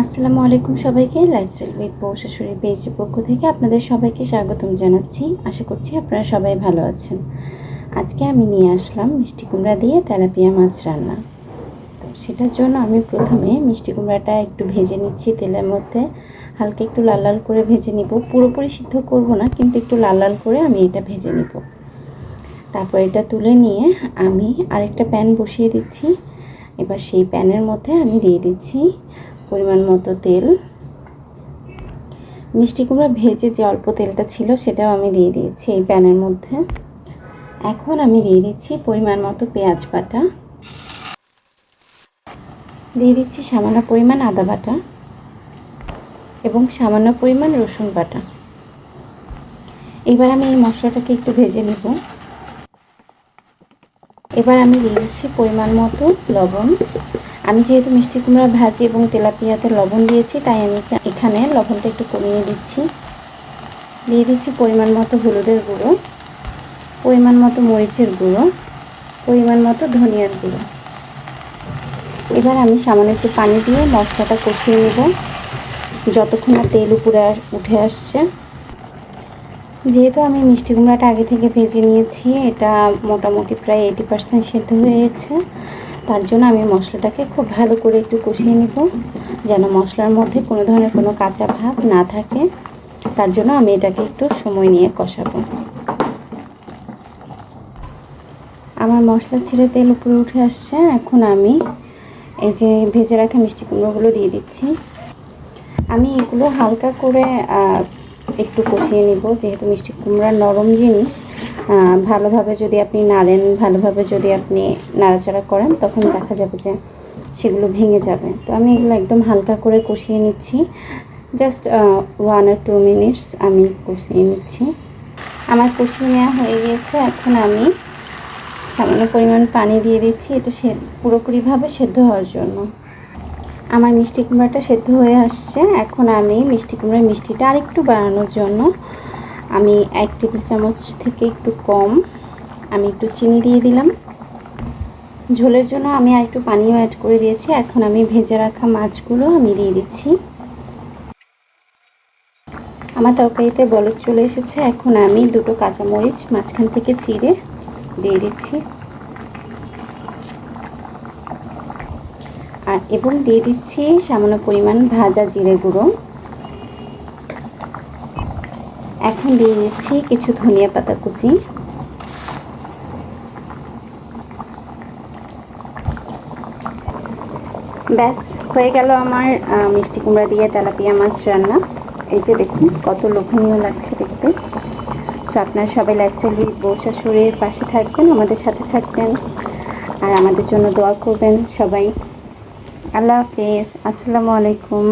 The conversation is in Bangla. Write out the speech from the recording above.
আসসালামু আলাইকুম সবাইকে। লাইফস্টাইল উইথ বউ শাশুড়ি পেয়েছি পক্ষ থেকে আপনাদের সবাইকে স্বাগতম জানাচ্ছি। আশা করছি আপনারা সবাই ভালো আছেন। আজকে আমি নিয়ে আসলাম মিষ্টি কুমড়া দিয়ে তেলাপিয়া মাছ রান্না। তো সেটার জন্য আমি প্রথমে মিষ্টি কুমড়াটা একটু ভেজে নিচ্ছি তেলের মধ্যে। হালকা একটু লাল লাল করে ভেজে নিব। পুরোপুরি সিদ্ধ করব না, কিন্তু একটু লাল লাল করে আমি এটা ভেজে নিব। তারপর এটা তুলে নিয়ে আমি আরেকটা প্যান বসিয়ে দিচ্ছি। এবার সেই প্যানের মধ্যে আমি দিয়ে দিচ্ছি পরিমাণ মতো তেল। মিষ্টি কুমড়া ভেজে যে অল্প তেলটা ছিল সেটাও আমি দিয়ে দিয়েছি এই প্যানের মধ্যে। এখন আমি দিয়ে দিচ্ছি পরিমাণ মতো পেঁয়াজ বাটা। দিয়ে দিচ্ছি সামান্য পরিমাণ আদা বাটা এবং সামান্য পরিমাণ রসুন বাটা। এবার আমি এই মশলাটাকে একটু ভেজে নেব। এবার আমি দিয়ে দিচ্ছি পরিমাণ মতো লবণ। আমি যেহেতু মিষ্টি কুমড়া ভাজি এবং তেলাপিয়াতে লবণ দিয়েছি, তাই আমি এখানে লবণটা একটু কমিয়ে দিচ্ছি। দিয়ে দিচ্ছি পরিমাণ মতো হলুদের গুঁড়ো, পরিমাণ মতো মরিচের গুঁড়ো, পরিমাণ মতো ধনিয়ার গুঁড়ো। এবার আমি সামান্য একটু পানি দিয়ে মশলাটা কষিয়ে নেব। যতক্ষণ না তেল উপরে উঠে আসছে। যেহেতু আমি মিষ্টি কুমড়াটা আগে থেকে ভেজে নিয়েছি, এটা মোটামুটি প্রায় এইটি পার্সেন্ট সেদ্ধ হয়ে তার জন্য আমি মশলাটাকে খুব ভালো করে একটু কষিয়ে নেব, যেন মশলার মধ্যে কোনো ধরনের কোনো কাঁচা ভাব না থাকে। তার জন্য আমি এটাকে একটু সময় নিয়ে কষাবো। আমার মশলা ছেড়ে তেল উপরে উঠে আসছে। এখন আমি এই যে ভেজে রাখা মিষ্টি কুমড়োগুলো দিয়ে দিচ্ছি। আমি এগুলো হালকা করে একটু কষিয়ে নিব, যেহেতু মিষ্টি কুমড়ার নরম জিনিস। ভালোভাবে যদি আপনি নাড়েন, ভালোভাবে যদি আপনি নাড়াচাড়া করেন, তখন দেখা যাবে যে সেগুলো ভেঙে যাবে। তো আমি এগুলো একদম হালকা করে কষিয়ে নিচ্ছি। জাস্ট ওয়ান আর টু মিনিটস আমি কষিয়ে নিচ্ছি। আমার কষিয়ে নেওয়া হয়ে গিয়েছে। এখন আমি সামান্য পরিমাণ পানি দিয়ে দিচ্ছি। এটা সে, পুরোপুরিভাবে সেদ্ধ হওয়ার জন্য। আমার মিষ্টি কুমড়াটা সেদ্ধ হয়ে আসছে। এখন আমি মিষ্টি কুমড়ার মিষ্টিটা আরেকটু বাড়ানোর জন্য আমি এক টেবিল চামচ থেকে একটু কম আমি একটু চিনি দিয়ে দিলাম। ঝোলের জন্য আমি আর একটু পানিও অ্যাড করে দিয়েছি। এখন আমি ভেজে রাখা মাছগুলো আমি দিয়ে দিচ্ছি। আমার তরকারিতে বলক চলে এসেছে। এখন আমি দুটো কাঁচামরিচ মাঝখান থেকে চিড়ে দিয়ে দিচ্ছি। আর এবং দিয়ে দিচ্ছি সামান্য পরিমাণ ভাজা জিরে গুঁড়ো। এখন দিয়ে দিচ্ছি কিছু ধনিয়া পাতা কুচি। ব্যাস, হয়ে গেল আমার মিষ্টি কুমড়া দিয়ে তেলাপিয়া মাছ রান্না। এই যে দেখুন, কত লোভনীয় লাগছে দেখতে। সো আপনারা সবাই লাইফস্টাইল উইথ বউ শাশুড়ির পাশে থাকবেন, আমাদের সাথে থাকবেন, আর আমাদের জন্য দোয়া করবেন সবাই। আল্লাহ হাফিজ, আসসালামু আলাইকুম।